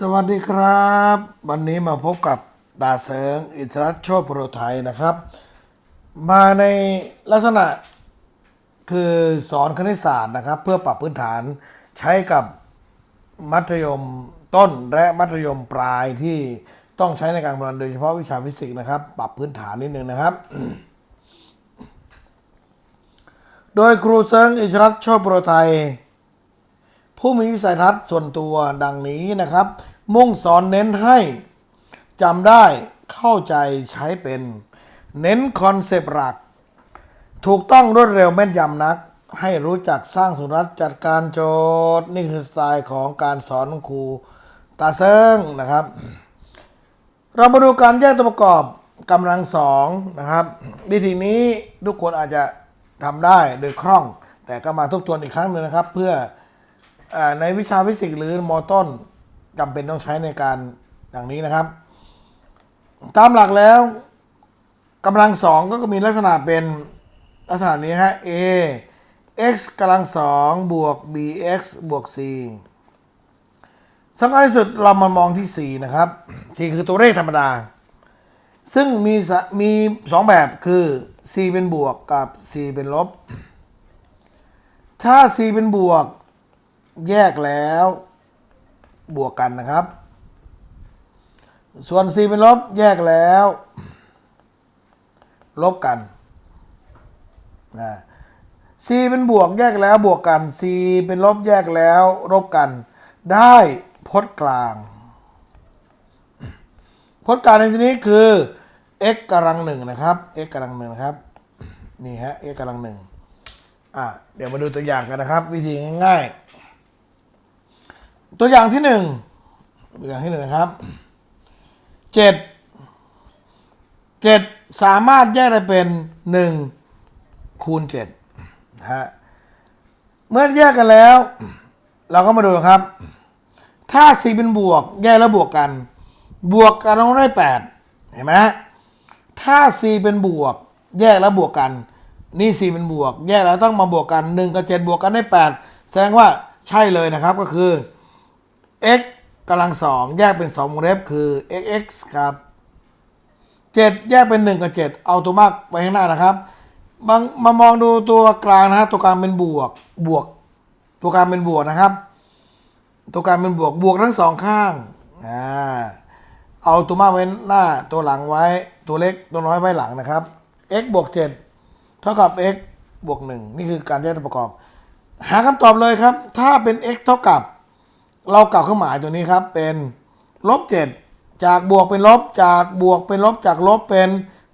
สวัสดีครับ วันนี้มาพบกับดาเสิงอิสรัตโชติโปรไทยนะครับ มาในลักษณะคือสอนคณิตศาสตร์นะครับ เพื่อปรับพื้นฐานใช้กับมัธยมต้นและมัธยมปลายที่ต้องใช้ในการเรียนโดยเฉพาะวิชาฟิสิกส์นะครับ ปรับพื้นฐานนิดนึงนะครับ โดยครูเซิงอิสรัตโชติโปรไทย ผู้มีวิสัยทัศน์ส่วนตัวดังนี้นะครับ มุ่งสอนเน้นให้จำได้เข้าใจใช้เป็น เน้นคอนเซปต์หลัก ถูกต้องรวดเร็วแม่นยำนัก ให้รู้จักสร้างสุรัตจัดการโจทย์ นี่คือสไตล์ของการสอนครูตาเซิงนะครับ เรามาดูการแยกตัวประกอบกำลังสองนะครับ วิธีนี้ทุกคนอาจจะทำได้โดยคล่อง แต่ก็มาทบทวนอีกครั้งหนึ่งนะครับ เพื่อ ในวิชาฟิสิกส์หรือมอต้นจำเป็นต้องใช้ในการอย่างนี้นะครับ ตามหลักแล้วกำลังสองก็มีลักษณะเป็นลักษณะนี้ฮะ a x กำลังสองบวก bx บวก c สำคัญที่สุดเรามามองที่ 4 นะครับ 4 คือตัวเลขธรรมดา ซึ่งมีมีสองแบบคือ c เป็นบวกกับ c เป็นลบ ถ้า c เป็นบวก แยกแล้วบวกกันนะครับ ส่วน c เป็นลบแยกแล้ว ลบกันนะ c เป็นบวกแยกแล้วบวกกัน c เป็นลบแยกแล้วลบกัน ได้พจน์กลาง พจน์กลางในที่นี้คือ x กำลังหนึ่งนะครับ x กำลังหนึ่งนะครับนี่ฮะ x กำลังหนึ่งอะเดี๋ยวมาดูตัวอย่างกันนะครับ วิธีง่ายๆ ตัวอย่างที่หนึ่งตัวอย่างที่หนึ่งนะครับเจ็ดเจ็ดสามารถแยกได้เป็นหนึ่งคูณเจ็ดนะฮะเมื่อแยกกันแล้ว เราก็มาดูนะครับ ถ้า c เป็นบวก แยกแล้วบวกกัน บวกกันต้องได้แปดเห็นไหมถ้า c เป็นบวก แยกแล้วบวกกัน นี่ c เป็นบวก แยกแล้วต้องมาบวกกัน1กับ7บวกกันได้8แสดงว่าใช่เลยนะครับก็คือ x กำลังสองแยกเป็น2วงเล็บคือ x ครับ 7 แยกเป็น 1 กับ 7 เอาตัวมากไว้ข้างหน้านะครับมามามองดูตัวกลางนะฮะตัวกลางเป็นบวกบวก ตัวกลางเป็นบวกนะครับ ตัวกลางเป็นบวกบวกทั้งสองข้างอ่าเอาตัวมากไว้หน้าตัวหลังไว้ ตัวเล็กตัวน้อยไว้หลังนะครับ x บวก 7 เท่ากับ x บวก 1 นี่คือการแยกตัวประกอบ หาคำตอบเลยครับ ถ้าเป็น x เท่ากับ เรากลับเครื่องหมายตัวนี้ครับ เป็นลบ7จากบวกเป็นลบจากบวกเป็นลบจากลบเป็น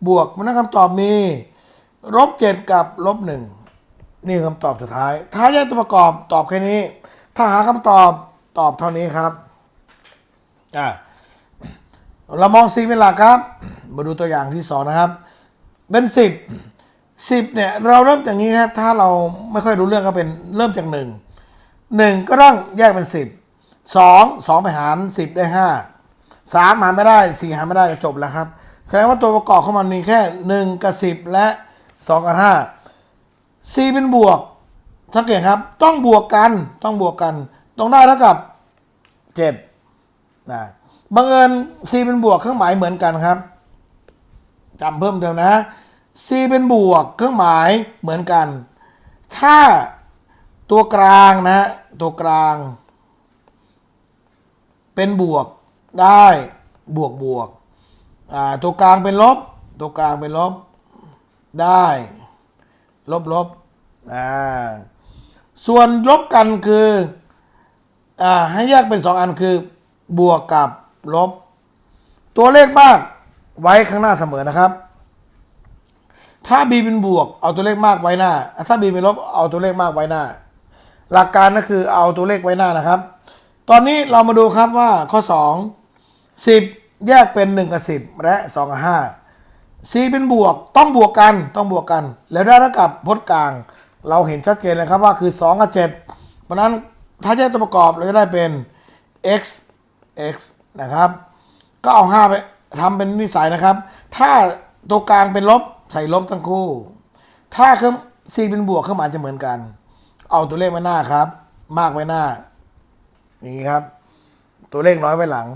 บวกมันนั้นคำตอบมีลบ7กับลบ1นี่คือคำตอบสุดท้าย ถ้าแยกตัวประกอบตอบแค่นี้ ถ้าหาคำตอบตอบเท่านี้ครับอ่าเรามอง C เป็นหลักครับ มาดูตัวอย่างที่สองนะครับ เป็นสิบสิบเนี่ยเราเริ่มจากนี้ครับถ้าเราไม่ค่อยรู้เรื่องก็เป็นเริ่มจากหนึ่งหนึ่งก็ต้องแยกเป็นสิบ สองสองไปหารสิบได้ห้าสามหารไม่ได้สี่หารไม่ได้ก็จบแล้วครับ แสดงว่าตัวประกอบของมันมีแค่หนึ่งกับสิบและสองกับห้าสี่เป็นบวกสังเกตครับ ต้องบวกกันต้องบวกกันต้องได้เท่ากับเจ็ดนะบังเอิญ c เป็นบวกเครื่องหมายเหมือนกันครับจำเพิ่มเติมนะ c เป็นบวกเครื่องหมายเหมือนกัน ถ้าตัวกลางนะ ตัวกลาง เป็นบวกได้บวกบวกอ่าตัวกลางเป็นลบ ตัวกลางเป็นลบได้ ลบลบอ่าส่วนลบกันคืออ่าให้แยกเป็นสองอันคือบวกกับลบ ตัวเลขมากไว้ข้างหน้าเสมอนะครับ ถ้า b เป็นบวก เอาตัวเลขมากไว้หน้า ถ้า b เป็นลบเอาตัวเลขมากไว้หน้า หลักการก็คือเอาตัวเลขไว้หน้านะครับ ตอนนี้เรามาดูครับว่าข้อ 2 10 แยกเป็น 1 กับ 10 และ2กับ5 c เป็นบวกต้องบวกกันต้องบวกกัน แล้วได้เท่ากับพจน์กลาง เราเห็นชัดเจนเลยครับว่าคือ 2 กับ 7 เพราะฉะนั้นถ้าแยกตัวประกอบเราจะได้เป็น x x นะครับ ก็เอา 5 ไปทำเป็นนิสัยนะครับ ถ้าตัวกลางเป็นลบใส่ลบทั้งคู่ ถ้าเครื่อง c เป็นบวกเครื่องหมายจะเหมือนกัน เอาตัวเลขไว้หน้าครับ มากไว้หน้า อย่างนี้ครับ ตัวเลขน้อยไว้หลัง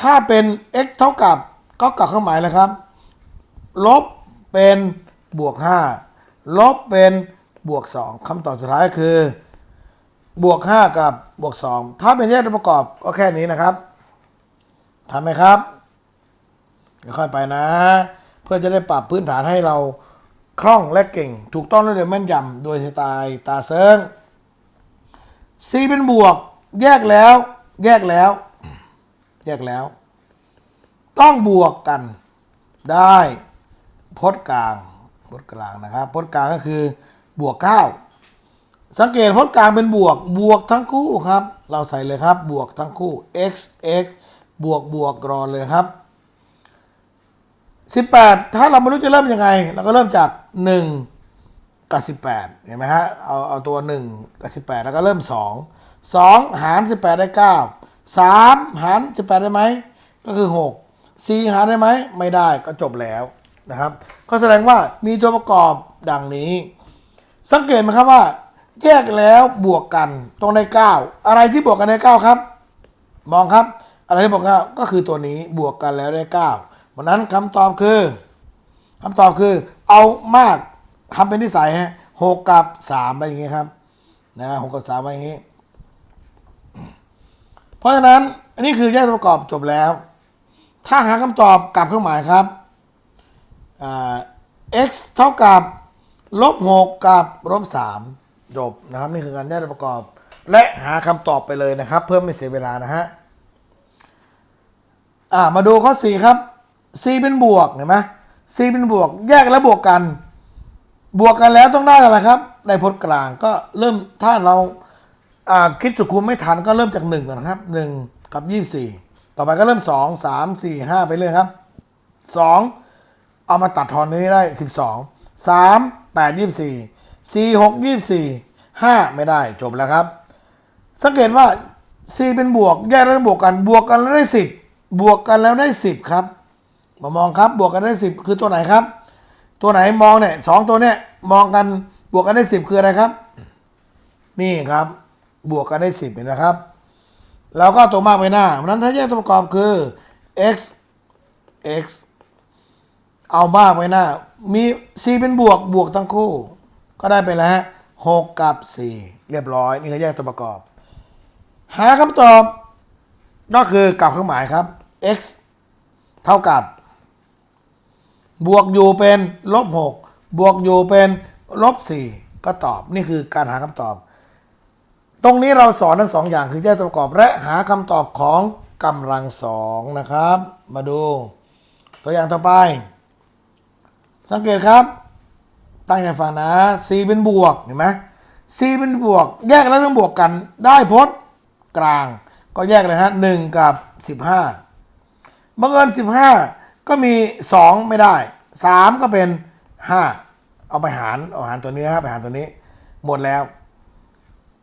ถ้าเป็น x เท่ากับก็กลับเครื่องหมายเลยครับ ลบเป็นบวก 5 ลบเป็นบวก 2คำตอบสุดท้ายคือ บวก 5 กับบวก 2 ถ้าเป็นแยกตัวประกอบก็แค่นี้นะครับทำไหมครับค่อยไปนะ เพื่อจะได้ปรับพื้นฐานให้เราคล่องและเก่ง ถูกต้องและเร็วแม่นยำโดยสไตล์ตาเซิง C เป็นบวก แยกแล้ว แยกแล้ว แยกแล้ว ต้องบวกกันได้พจน์กลางพจน์กลางนะครับพจน์กลางก็คือบวก9สังเกตพจน์กลางเป็นบวกบวกทั้งคู่ครับ เราใส่เลยครับบวกทั้งคู่ x x บวกบวกรอเลยครับ 18 ถ้าเราไม่รู้จะเริ่มยังไง เราก็เริ่มจาก 1 กับ 18 เห็นไหมฮะเอาเอาตัว 1 กับ 18 แล้วก็เริ่ม 2 2หาร18ได้9 3หาร18ได้ไหมก็คือ6 4หารได้ไหมไม่ได้ก็จบแล้วนะครับ ก็แสดงว่ามีตัวประกอบดังนี้ สังเกตไหมครับว่า แยกแล้วบวกกันตรงได้9อะไรที่บวกกันได้9ครับ มองครับ อะไรที่บอกว่าก็คือตัวนี้บวกกันแล้วได้เก้าวันนั้นคำตอบคือคำตอบคือ เอามากทำเป็นนิสัยฮะหกกับสามไปอย่างงี้ครับนะหกกับสามไปอย่างงี้ เพราะฉะนั้นอันนี้คือแยกตัวประกอบจบแล้ว ถ้าหาคำตอบกลับเครื่องหมายครับ x เท่ากับลบหกกับลบสามจบนะครับ นี่คือการแยกตัวประกอบ และหาคำตอบไปเลยนะครับ เพื่อไม่เสียเวลานะฮะอ่ามาดูข้อ 4 ครับ c เป็นบวกเห็นไหม c เป็นบวก แยกแล้วบวกกัน บวกกันแล้วต้องได้อะไรครับ ได้พจน์กลางก็เริ่มถ้าเรา คิดสุขุมไม่ทันก็เริ่มจาก1ก่อนนะครับ 1 กับ 24 ต่อไปก็เริ่ม 2 3 4 5 ไปเรื่อยครับ 2 เอามาตัดทอนนี้ได้ 12 3 8 24 4 6 24 5 ไม่ได้จบแล้วครับ สังเกตว่า c เป็นบวกแยกแล้วบวกกันบวกกันแล้วได้ 10 บวกกันแล้วได้ 10 ครับมามองครับบวกกันได้ 10 คือตัวไหนครับ ตัวไหนมองเนี่ยสองตัวเนี่ยมองกันบวกกันได้ 10 คืออะไรครับ นี่ครับ บวกกันได้ 10เห็นไหมครับ แล้วก็ตัวมากไปหน้าเพราะนั้นถ้าแยกตัวประกอบคือ x x เอามากไปหน้า มี c เป็นบวกบวกทั้งคู่ ก็ได้ไปแล้วฮะ6กับ 4 เรียบร้อย นี่คือแยกตัวประกอบ หาคำตอบก็คือกลับเครื่องหมายครับ x เท่ากับ บวกอยู่เป็นลบ6บวกอยู่เป็นลบ4ก็ตอบ นี่คือการหาคำตอบ ตรงนี้เราสอนทั้งสองอย่างคือแยกตัวประกอบและหาคำตอบของกำลังสองนะครับ มาดู ตัวอย่างต่อไป สังเกตครับ ตั้งใจฟังนะ c เป็นบวกเห็นไหม c เป็นบวก แยกแล้วต้องบวกกันได้พจน์กลาง ก็แยกเลยฮะหนึ่งกับสิบห้าบังเอิญสิบห้าก็มีสองไม่ได้สามก็เป็นห้าเอาไปหารเอาหารตัวนี้นะครับไปหารตัวนี้ หมดแล้ว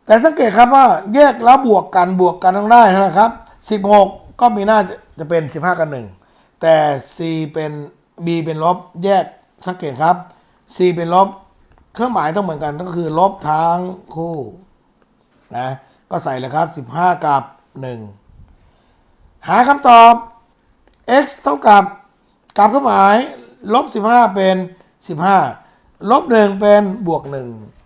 แต่สังเกตครับว่าแยกแล้วบวกกันบวกกันต้องได้นะครับสิบหกก็มีหน้าจะจะเป็นสิบห้ากับหนึ่งแต่ c เป็น b เป็นลบแยกสังเกตครับ c เป็นลบเครื่องหมายต้องเหมือนกันก็คือลบทั้งคู่นะก็ใส่เลยครับ 15 กับ 1 หาคำตอบ x เท่ากับกับเครื่องหมายลบ15 เป็น 15 ลบ 1 เป็นบวก 1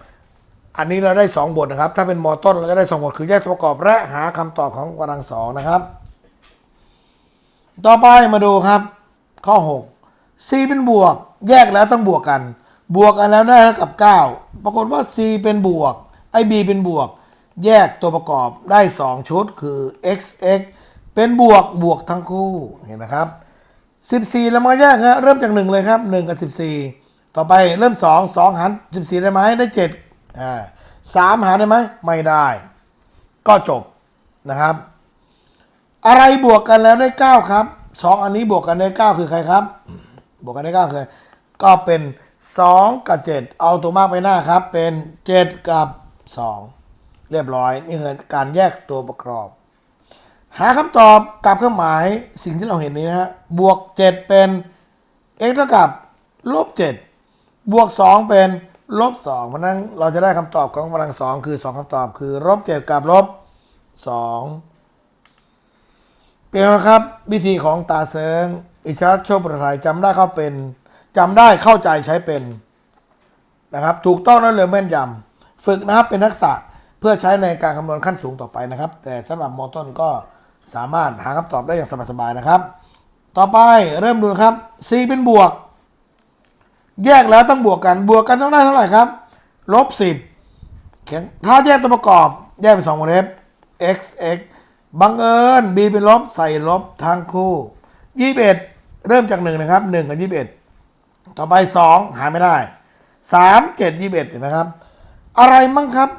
อันนี้เราได้ 2 บทนะครับ ถ้าเป็นมอต้นเราจะได้ 2 บท คือแยกตัวประกอบและหาคำตอบของกำลังสองนะครับ ต่อไปมาดูครับ ข้อ 6 c เป็นบวก แยกแล้วต้องบวกกัน บวกกันแล้วได้เท่ากับ 9 ปรากฏว่า c เป็นบวกไอ้ b เป็นบวก แยกตัวประกอบได้ 2 ชุดคือ x x เป็นบวกบวกทั้งคู่เห็นไหมครับ14แล้วมาแยกครับเริ่มจาก 1 เลยครับ 1 กับ 14 ต่อไปเริ่ม 2 2 หาร 14 ได้ไหมได้ 7 อ่า3หารได้ไหมไม่ได้ ก็จบนะครับ อะไรบวกกันแล้วได้9ครับ2อันนี้บวกกันได้9คือใครครับ บวกกันได้9คือก็เป็น2กับ7เอาตัวมากไปหน้าครับ เป็น7กับ2เรียบร้อย นี่คือการแยกตัวประกอบ หาคำตอบกับเครื่องหมายสิ่งที่เราเห็นนี้นะฮะบวก7เป็น x เท่ากับลบ7บวก2เป็น ลบ2เพราะนั้นเราจะได้คำตอบของกำลังสองคือ2คำตอบคือลบ7กับลบ2เป็นไงครับ วิธีของตาเซิงอิชารัตโชประทายจำได้เข้าเป็นจำได้เข้าใจใช้เป็นนะครับ ถูกต้องและเร็วแม่นยำฝึกนะครับเป็นทักษะเพื่อใช้ในการคำนวณขั้นสูงต่อไปนะครับ แต่สำหรับมอต้นก็สามารถหาคำตอบได้อย่างสบายๆนะครับ ต่อไปเริ่มดูนะครับ c เป็นบวก แยกแล้วต้องบวกกัน บวกกันต้องได้เท่าไหร่ครับ ลบสิบถ้าแยกตัวประกอบ แยกเป็นสองวงเล็บ x x บังเอิญ b เป็นลบใส่ลบทั้งคู่ยี่สิบเอ็ดเริ่มจากหนึ่งนะครับหนึ่งกับยี่สิบเอ็ดต่อไปสองหาไม่ได้สามเจ็ดยี่สิบเอ็ดเห็นไหมครับ อะไรมั่งครับ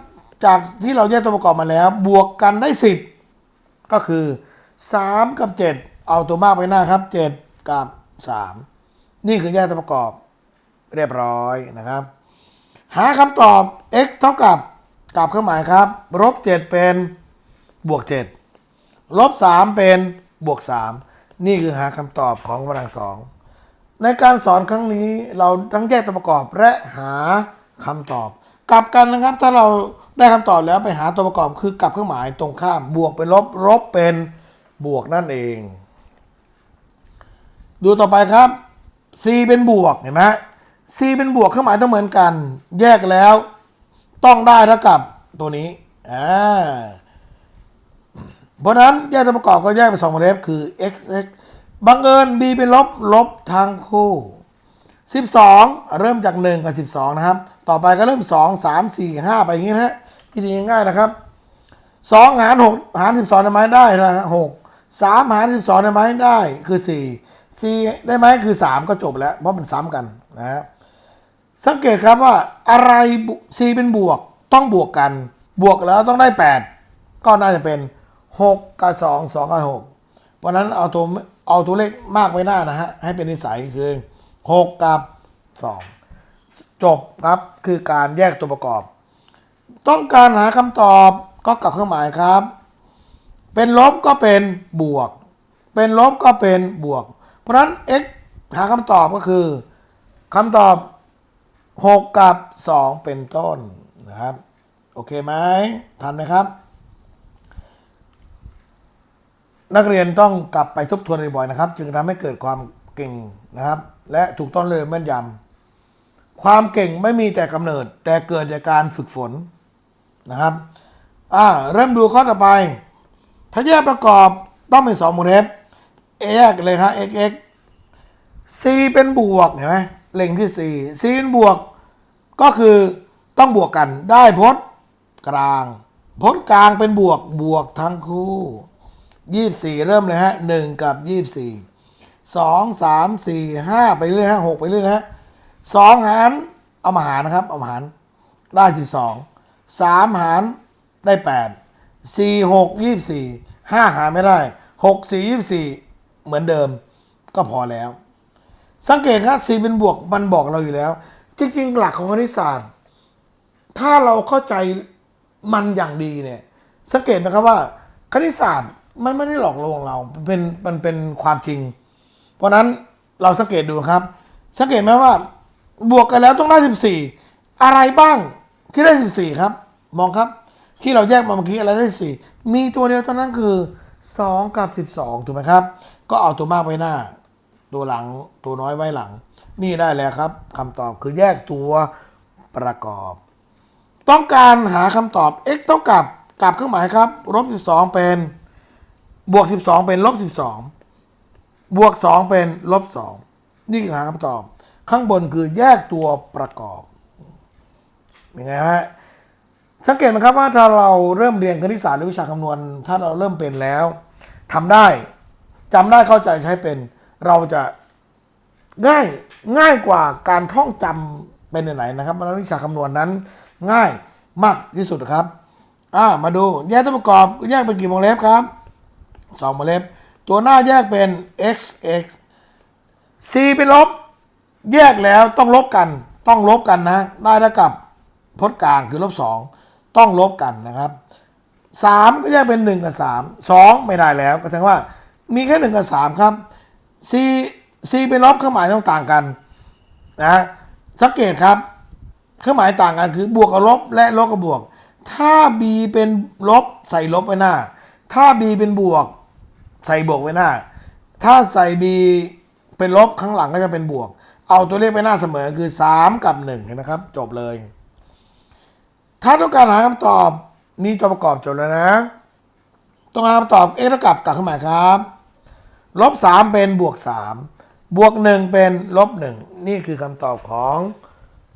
จากที่เราแยกตัวประกอบมาแล้ว บวกกันได้สิบก็คือ3กับ7เอาตัวมากไปหน้าครับ7กับ3นี่คือแยกตัวประกอบ เรียบร้อยนะครับ หาคำตอบ x เท่ากับกับเครื่องหมายครับลบ7เป็นบวก7ลบ3เป็นบวก3นี่คือหาคำตอบของกำลังสองในการสอนครั้งนี้เราทั้งแยกตัวประกอบและหาคำตอบ กลับกันนะครับถ้าเราได้คำตอบแล้วไปหาตัวประกอบคือกลับเครื่องหมายตรงข้าม บวกเป็นลบลบเป็นบวกนั่นเอง ดูต่อไปครับ c เป็นบวกเห็นไหม c เป็นบวกเครื่องหมายต้องเหมือนกัน แยกแล้ว ต้องได้เท่ากับตัวนี้อ่าเพราะนั้นแยกตัวประกอบก็แยกเป็นสองวงเล็บคือ x x บังเอิญ b เป็นลบลบทั้งคู่ 12 เริ่มจาก 1 กับ 12 นะครับ ต่อไปก็เริ่ม 2 3 4 5 ไปอย่างนี้นะฮะวิธีง่ายๆนะครับ 2 หาร 6 หาร 12 ได้ไหมได้นะฮะ6 3 หาร 12 ได้ไหมได้คือ 4 4 ได้ไหมคือ 3 ก็จบแล้ว เพราะมันซ้ำกันนะฮะ สังเกตครับว่าอะไร c เป็นบวกต้องบวกกัน บวกแล้วต้องได้ 8 ก็น่าจะเป็น 6 กับ 2 2 กับ 6 เพราะนั้นเอาตัวเอาตัวเลขมากไว้หน้านะฮะ ให้เป็นนิสัยคือ 6 กับ 2 จบครับคือการแยกตัวประกอบ ต้องการหาคำตอบก็กลับเครื่องหมายครับ เป็นลบก็เป็นบวก เป็นลบก็เป็นบวก เพราะฉะนั้น x หาคำตอบก็คือคำตอบ 6 กับ 2 เป็นต้นนะครับ โอเคไหมทันไหมครับ นักเรียนต้องกลับไปทบทวนบ่อยๆนะครับ จึงทำให้เกิดความเก่งนะครับ และถูกต้องเลยแม่นยำความเก่งไม่มีแต่กำเนิด แต่เกิดจากการฝึกฝนนะครับอ่าเริ่มดูข้อต่อไป ถ้าแยกประกอบต้องเป็นสองโมเดลแยกเลยครับ x x c เป็นบวกเห็นไหม เล็งที่ c c เป็นบวกก็คือต้องบวกกันได้พจน์กลาง พจน์กลางเป็นบวกบวกทั้งคู่ยี่สี่เริ่มเลยฮะหนึ่งกับยี่สี่สองสามสี่ห้าไปเรื่อยฮะหกไปเรื่อยนะฮะสองหารเอามาหารนะครับ เอามาหารได้สิบสองสามหารได้แปดสี่หกยี่สี่ห้าหารไม่ได้หกสี่ยี่สี่เหมือนเดิมก็พอแล้ว สังเกตครับสีเป็นบวกมันบอกเราอยู่แล้ว จริง ๆ หลักของคณิตศาสตร์ ถ้าเราเข้าใจมันอย่างดีเนี่ย สังเกตนะครับว่า คณิตศาสตร์มันไม่ได้หลอกลวงเราเป็นมันเป็นความจริง เพราะนั้นเราสังเกตดูครับ สังเกตไหมว่า บวกกันแล้วต้องได้ 14 อะไรบ้างที่ได้ 14 ครับ มองครับ ที่เราแยกมาเมื่อกี้อะไรได้ 14 มีตัวเดียวเท่านั้นคือ 2 กับ 12 ถูกไหมครับ ก็เอาตัวมากไว้หน้า ตัวหลังตัวน้อยไว้หลัง นี่ได้แล้วครับคำตอบคือแยกตัวประกอบ ต้องการหาคำตอบ x เท่ากับกับเครื่องหมายครับลบ12 เป็นบวก 12 เป็นลบ12 บวก 2 เป็นลบ2นี่คือหาคำตอบ ข้างบนคือแยกตัวประกอบเป็นไงฮะสังเกตไหมครับว่าถ้าเราเริ่มเรียนคณิตศาสตร์หรือวิชาคำนวณ ถ้าเราเริ่มเป็นแล้วทำได้จำได้เข้าใจใช้เป็น เราจะง่ายง่ายกว่าการท่องจำเป็นไหนๆนะครับเพราะฉะนั้นวิชาคำนวณนั้นง่ายมากที่สุดครับ อ่ามาดูแยกตัวประกอบแยกเป็นกี่วงเล็บครับสองวงเล็บ ตัวหน้าแยกเป็น x x c เป็นลบ แยกแล้วต้องลบกัน ต้องลบกันนะ ได้เท่ากับพจน์กลางคือลบสองต้องลบกันนะครับสามก็แยกเป็นหนึ่งกับสามสองไม่ได้แล้วก็แสดงว่ามีแค่หนึ่งกับสามครับ c c เป็นลบเครื่องหมายต้องต่างกันนะสังเกตครับ เครื่องหมายต่างกันคือบวกกับลบและลบกับบวก ถ้า b เป็นลบใส่ลบไปหน้า ถ้า b เป็นบวก ใส่บวกไว้หน้า ถ้าใส่ b เป็นลบข้างหลังก็จะเป็นบวก เอาตัวเลขไปหน้าเสมอคือ 3 กับ1เห็นไหมครับ จบเลย ถ้าต้องการหาคำตอบนี่ตัวประกอบจบแล้วนะ ต้องหาคำตอบ x เท่ากับกับเครื่องหมายครับ ลบ3เป็นบวก3บวก1เป็นลบ1นี่คือคำตอบของ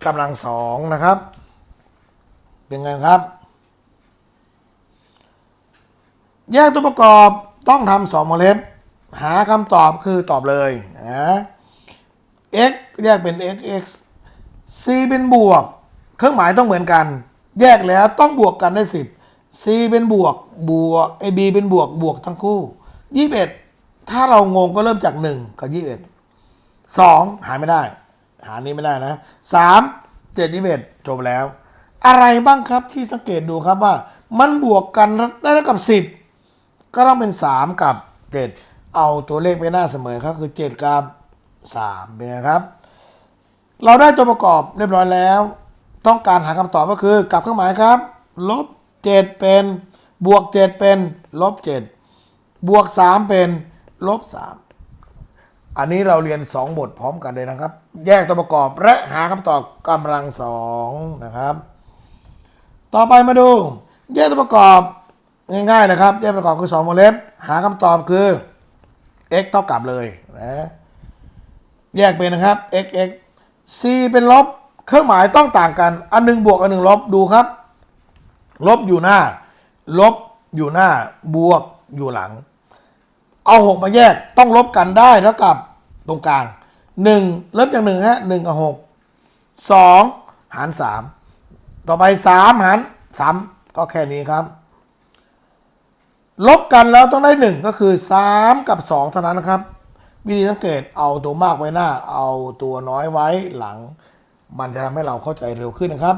กำลังสองนะครับ เป็นไงครับ แยกตัวประกอบต้องทำสองวงเล็บหาคำตอบคือตอบเลยนะ x แยกเป็น x x c เป็นบวก เครื่องหมายต้องเหมือนกัน แยกแล้วต้องบวกกันได้ 10 c เป็นบวกบวกไอ b เป็นบวกบวกทั้งคู่ 21 ถ้าเรางงก็เริ่มจาก1กับ21 2หาไม่ได้ หานี้ไม่ได้นะ3 7 21จบแล้ว อะไรบ้างครับที่สังเกตดูครับว่า มันบวกกันได้เท่ากับ10ก็ต้องเป็น3กับ7เอาตัวเลขไปหน้าเสมอครับ คือ7กับ3เป็นไงครับ เราได้ตัวประกอบเรียบร้อยแล้ว ต้องการหาคำตอบก็คือกลับเครื่องหมายครับลบ7เป็นบวก7เป็นลบ7บวก3เป็น ลบ3อันนี้เราเรียน2บทพร้อมกันเลยนะครับ แยกตัวประกอบและหาคำตอบกำลังสองนะครับ ต่อไปมาดู แยกตัวประกอบง่ายๆนะครับ แยกตัวประกอบคือ2วงเล็บหาคำตอบคือ x เท่ากับเลยนะแยกเป็นนะครับ x x c เป็นลบ เครื่องหมายต้องต่างกัน อันหนึ่งบวกอันหนึ่งลบดูครับ ลบอยู่หน้า ลบอยู่หน้าบวกอยู่หลัง เอาหกมาแยกต้องลบกันได้เท่ากับตรงกลางหนึ่งเริ่มจากหนึ่งฮะหนึ่งกับหกสองหารสามต่อไปสามหารสามก็แค่นี้ครับ ลบกันแล้วต้องได้หนึ่งก็คือสามกับสองเท่านั้นนะครับ วิธีสังเกตเอาตัวมากไว้หน้า เอาตัวน้อยไว้หลัง มันจะทำให้เราเข้าใจเร็วขึ้นนะครับ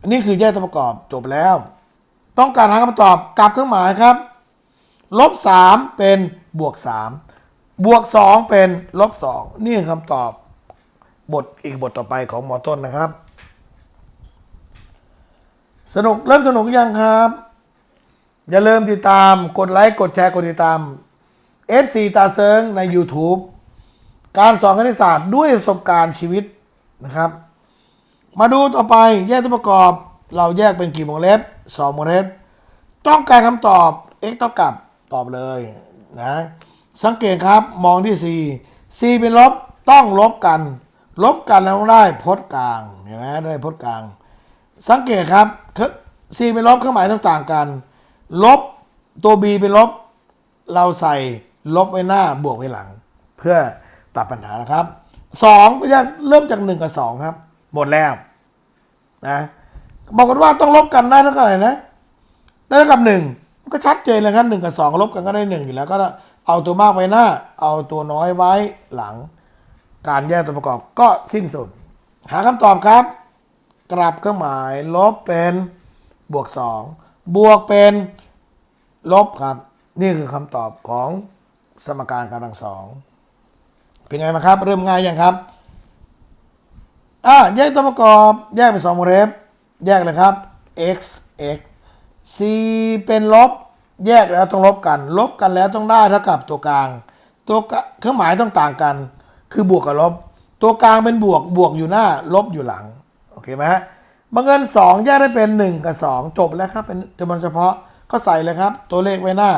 อันนี้คือแยกตัวประกอบจบแล้ว ต้องการหาคำตอบกลับเครื่องหมายครับ ลบสามเป็นบวกสามบวกสองเป็นลบสองนี่คือคำตอบบทอีกบทต่อไปของหมอต้นนะครับ สนุกเริ่มสนุกยังครับ อย่าลืมติดตามกดไลค์กดแชร์กดติดตาม FC ตาเซิงใน YouTube การสอนคณิตศาสตร์ด้วยประสบการณ์ชีวิตนะครับ มาดูต่อไปแยกตัวประกอบ เราแยกเป็นกี่วงเล็บสองวงเล็บ ต้องการคำตอบ x เท่ากับ ตอบเลยนะสังเกตครับมองที่ c c เป็นลบต้องลบกัน ลบกันแล้วได้พจน์กลางเห็นไหมได้พจน์กลาง สังเกตครับ c เป็นลบเครื่องหมายต้องต่างกัน ลบตัว b เป็นลบ เราใส่ลบไว้หน้าบวกไว้หลัง เพื่อตัดปัญหานะครับสองก็จะเริ่มจากหนึ่งกับสองครับ หมดแล้วนะบอกกันว่าต้องลบกันได้เท่ากับอะไรนะได้เท่ากับหนึ่ง ก็ชัดเจนเลยครับหนึ่งกับสองลบกันก็ได้หนึ่งอยู่แล้วก็เอาตัวมากไว้หน้า เอาตัวน้อยไว้หลัง การแยกตัวประกอบก็สิ้นสุด หาคำตอบครับ กลับเครื่องหมายลบเป็นบวกสองบวกเป็นลบครับ นี่คือคำตอบของสมการกำลังสองเป็นไงมาครับ เริ่มง่ายยังครับอ่าแยกตัวประกอบ แยกเป็นสองวงเล็บแยกเลยครับ x x c เป็นลบ แยกแล้วต้องลบกัน ลบกันแล้วต้องได้เท่ากับตัวกลาง ตัวเครื่องหมายต้องต่างกัน คือบวกกับลบ ตัวกลางเป็นบวกบวกอยู่หน้า ลบอยู่หลัง โอเคไหมฮะบังเอิญสองแยกได้เป็นหนึ่งกับสองจบแล้วครับเป็นจำนวนเฉพาะก็ใส่เลยครับ ตัวเลขไว้หน้า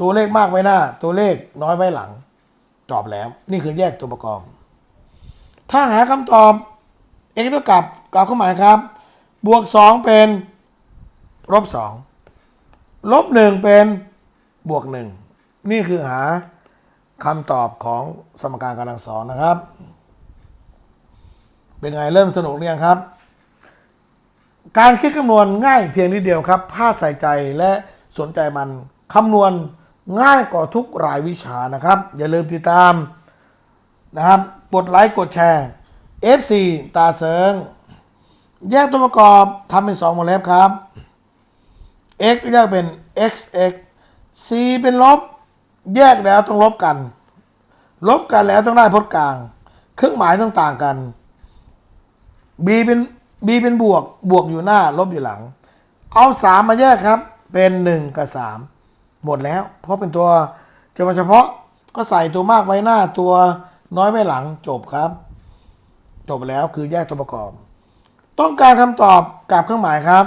ตัวเลขมากไว้หน้า ตัวเลขน้อยไว้หลังจบแล้ว นี่คือแยกตัวประกอบ ถ้าหาคำตอบ x เท่ากับกล่าวเครื่องหมายครับ บวกสองเป็น ลบสองลบหนึ่งเป็นบวกหนึ่งนี่คือหาคำตอบของสมการกำลังสองนะครับ เป็นไงเริ่มสนุกหรือยังครับ การคิดคำนวณง่ายเพียงนิดเดียวครับถ้าใส่ใจและสนใจมันคำนวณง่ายกว่าทุกรายวิชานะครับ อย่าลืมติดตามนะครับกดไลค์กดแชร์ FC ตาเซิง แยกตัวประกอบทำเป็นสองวงเล็บครับ x แยกเป็น x x c เป็นลบ แยกแล้วต้องลบกัน ลบกันแล้วต้องได้พจน์กลาง เครื่องหมายต้องต่างกัน b เป็น b เป็นบวก บวกอยู่หน้า ลบอยู่หลัง เอาสามมาแยกครับ เป็นหนึ่งกับสามหมดแล้ว เพราะเป็นตัวจำนวนเฉพาะก็ใส่ตัวมากไว้หน้าตัวน้อยไว้หลังจบครับ จบแล้วคือแยกตัวประกอบ ต้องการคำตอบกับเครื่องหมายครับ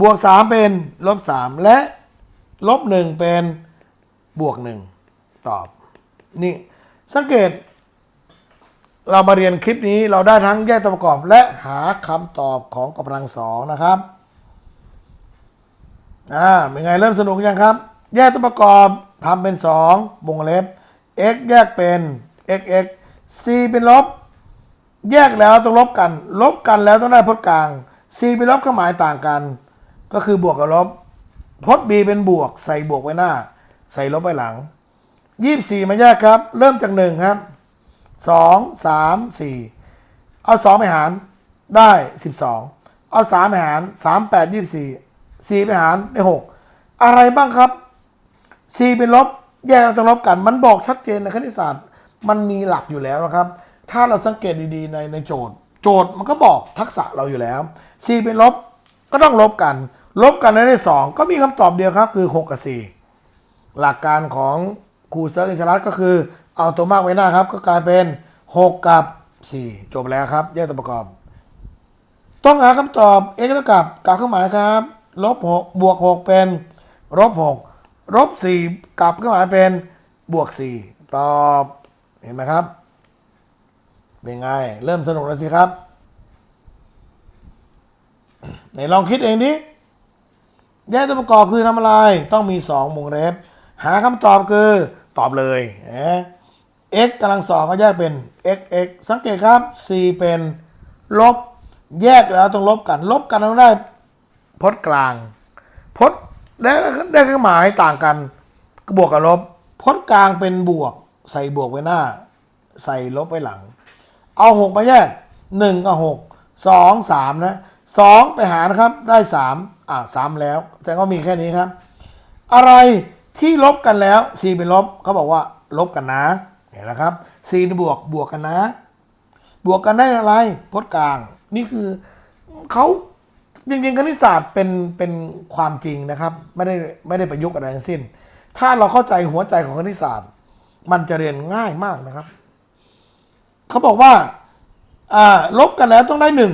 บวก 3 เป็นลบ 3 และลบ 1 เป็นบวก 1 ตอบ นี่สังเกต เรามาเรียนคลิปนี้เราได้ทั้งแยกตัวประกอบและหาคำตอบของกำลังสองนะครับอ่าเป็นไงเริ่มสนุกยังครับ แยกตัวประกอบทำเป็น 2วงเล็บ x แยกเป็น x x c เป็นลบ แยกแล้วต้องลบกัน ลบกันแล้วต้องได้พจน์กลาง c เป็นลบเครื่องหมายต่างกัน ก็คือบวกกับลบพจน์ b เป็นบวก ใส่บวกไว้หน้า ใส่ลบไว้หลัง 24 มาแยกครับ เริ่มจาก 1 ครับ 2 3 4 เอา 2 ไปหารได้ 12 เอา 3 ไปหาร 3 8 24 4 ไปหารได้ 6 อะไรบ้างครับ c เป็นลบ แยกเราจะลบกัน มันบอกชัดเจนในคณิตศาสตร์ มันมีหลักอยู่แล้วนะครับ ถ้าเราสังเกตดีๆในในโจทย์ โจทย์มันก็บอกทักษะเราอยู่แล้ว c เป็นลบ ก็ต้องลบกัน ลบกันได้สองก็มีคำตอบเดียวครับคือ 6 กับ 4 หลักการของครูเซิร์อิสรัตก็คือ เอาตัวมากไว้หน้าครับ ก็กลายเป็น 6 กับ 4 จบแล้วครับ แยกตัวประกอบ ต้องหาคำตอบ x เท่ากับกับเครื่องหมายครับลบ6บวก 6 เป็นลบ6ลบ4กับเครื่องหมายเป็นบวก 4 ตอบเห็นไหมครับ เป็นไง เริ่มสนุกแล้วสิครับ ไหนลองคิดเองดิแยกตัวประกอบคือทำอะไร ต้องมี2วงเล็บ หาคำตอบคือตอบเลยนะ x กำลังสองก็แยกเป็น x x สังเกตครับ c เป็นลบ แยกแล้วต้องลบกัน ลบกันต้องได้พจน์กลางพจน์ได้ได้เครื่องหมายต่างกันบวกกับลบพจน์กลางเป็นบวก ใส่บวกไว้หน้า ใส่ลบไว้หลัง เอาหกมาแยกหนึ่งกับหกสองสามนะ สองไปหารนะครับได้สามอ่าสามแล้วแต่ก็มีแค่นี้ครับ อะไรที่ลบกันแล้ว c เป็นลบเขาบอกว่า ลบกันนะเห็นไหมครับ c บวกบวกกันนะ บวกกันได้อะไรพจน์กลาง นี่คือเขาจริงๆคณิตศาสตร์เป็นเป็นความจริงนะครับ ไม่ได้ไม่ได้ประยุกต์อะไรทั้งสิ้น ถ้าเราเข้าใจหัวใจของคณิตศาสตร์ มันจะเรียนง่ายมากนะครับ เขาบอกว่าอ่าลบกันแล้วต้องได้หนึ่ง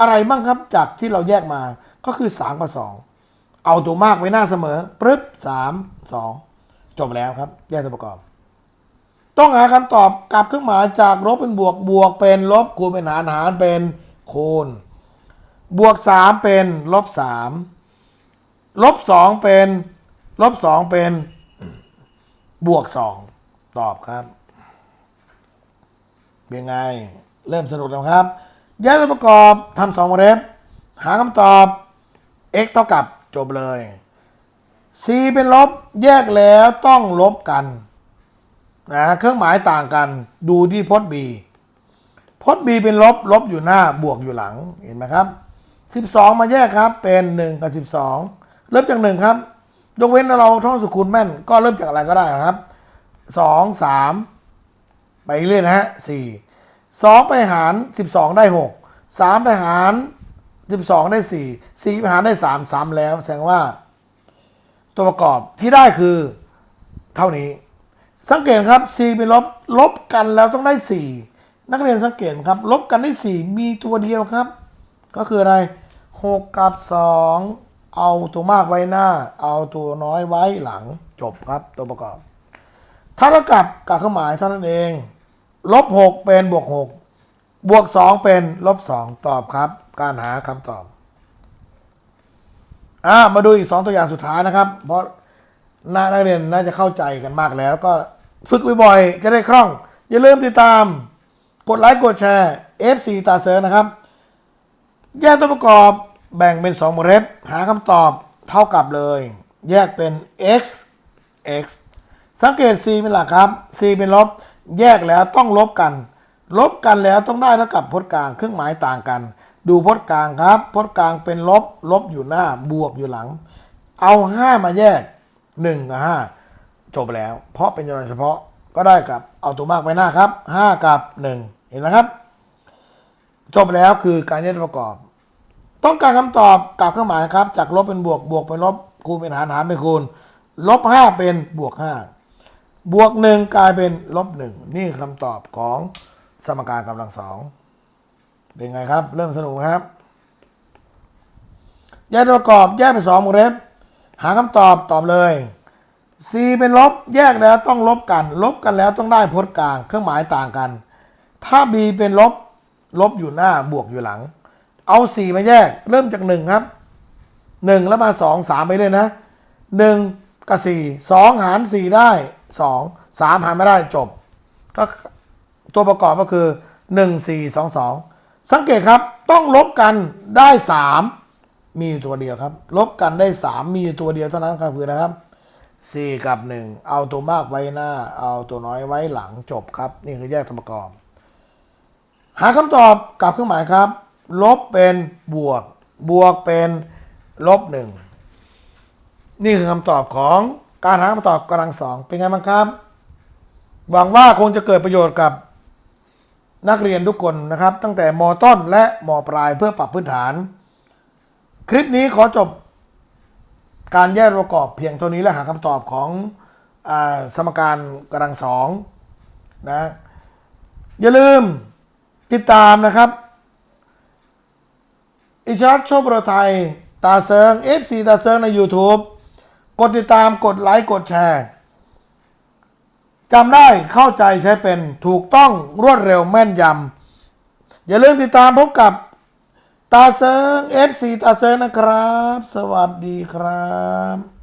อะไรบ้างครับจากที่เราแยกมาก็คือ 3 กับ 2 เอาตัวมากไว้หน้าเสมอปึ๊บ3 2 จบแล้วครับ แยกตัวประกอบ ต้องหาคำตอบกับเครื่องหมายจากลบเป็นบวกบวกเป็นลบคูณเป็นหารหารเป็นคูณบวก 3 เป็นลบ3ลบ2เป็นลบ2เป็น บวก 2 ตอบครับเป็นไง เริ่มสนุกแล้วครับ แยกตัวประกอบทำสองวงเล็บ หาคำตอบ x เท่ากับจบเลย c เป็นลบแยกแล้วต้องลบกันนะเครื่องหมายต่างกัน ดูที่พจน์ b พจน์ b เป็นลบ ลบอยู่หน้าบวกอยู่หลังเห็นไหมครับ 12 มาแยกครับเป็น 1 กับ 12 เริ่มจาก 1 ครับยกเว้นเราท่องสุขุนแม่น ก็เริ่มจากอะไรก็ได้นะครับ 2 3 ไปเรื่อยนะฮะสี่ สองไปหารสิบสองได้หกสามไปหารสิบสองได้สี่สี่ไปหารได้สามสามแล้ว แสดงว่า ตัวประกอบที่ได้คือ เท่านี้ สังเกตครับ c เป็นลบลบกันแล้วต้องได้สี่นักเรียนสังเกตครับ ลบกันได้สี่มีตัวเดียวครับ ก็คืออะไรหกกับสองเอาตัวมากไว้หน้า เอาตัวน้อยไว้หลังจบครับตัวประกอบ ถ้าเท่ากับกับเครื่องหมายเท่านั้นเอง ลบหกเป็นบวกหกบวกสองเป็นลบสองตอบครับ การหาคำตอบอ่ามาดูอีกสองตัวอย่างสุดท้ายนะครับ เพราะน่านักเรียนน่าจะเข้าใจกันมากแล้ว ก็ฝึกบ่อยๆจะได้คล่อง อย่าลืมติดตาม กดไลค์กดแชร์ FC ตาเซอร์นะครับ แยกตัวประกอบแบ่งเป็น2หมวดเล็บหาคำตอบเท่ากับเลย แยกเป็น x x สังเกต c เป็นหลักครับ c เป็นลบ แยกแล้วต้องลบกัน ลบกันแล้วต้องได้เท่ากับพจน์กลาง เครื่องหมายต่างกัน ดูพจน์กลางครับพจน์กลางเป็นลบ ลบอยู่หน้า บวกอยู่หลัง เอา 5 มาแยก 1 กับ 5 จบแล้ว เพราะเป็นจำนวนเฉพาะก็ได้กับเอาตัวมากไว้หน้าครับ 5 กับ 1 เห็นไหมครับ จบแล้วคือการแยกประกอบ ต้องการคำตอบกับเครื่องหมายครับ จากลบเป็นบวกบวกเป็นลบคูณเป็นหารหารเป็นคูณลบห้าเป็นบวกห้า บวกหนึ่งกลายเป็นลบหนึ่งนี่คำตอบของสมการกำลังสองเป็นไงครับ เริ่มสนุกนะครับ แยกประกอบแยกเป็นสองวงเล็บหาคำตอบตอบเลย c เป็นลบแยกแล้วต้องลบกัน ลบกันแล้วต้องได้พจน์กลาง เครื่องหมายต่างกัน ถ้า b เป็นลบ ลบอยู่หน้าบวกอยู่หลัง เอา 4 มาแยก เริ่มจาก 1 ครับ 1 แล้วมา 2 3 ไปเลยนะ 1 กับ 4 2 หาร 4 ได้ 2 3หาไม่ได้จบ ก็ตัวประกอบก็คือ1 4 2 2สังเกตครับต้องลบกันได้3มีอยู่ตัวเดียวครับ ลบกันได้3มีอยู่ตัวเดียวเท่านั้นครับคือนะครับ4กับ1เอาตัวมากไว้หน้า เอาตัวน้อยไว้หลังจบครับ นี่คือแยกตัวประกอบ หาคำตอบกับเครื่องหมายครับ ลบเป็นบวก บวกเป็นลบหนึ่งนี่คือคำตอบของ การหาคำตอบกำลังสองเป็นไงบ้างครับ หวังว่าคงจะเกิดประโยชน์กับนักเรียนทุกคนนะครับ ตั้งแต่มต้นและมปลายเพื่อปรับพื้นฐาน คลิปนี้ขอจบการแยกประกอบเพียงเท่านี้และหาคำตอบของอสมการกำลังสองนะอย่าลืมติดตามนะครับ อิชรัตโชคบรไทย ตาเซิง FC ตาเซิงใน YouTube กดติดตามกดไลค์กดแชร์จำได้เข้าใจใช้เป็นถูกต้องรวดเร็วแม่นยำ อย่าลืมติดตามพบกับตาเซิง FC ตาเซิงนะครับ สวัสดีครับ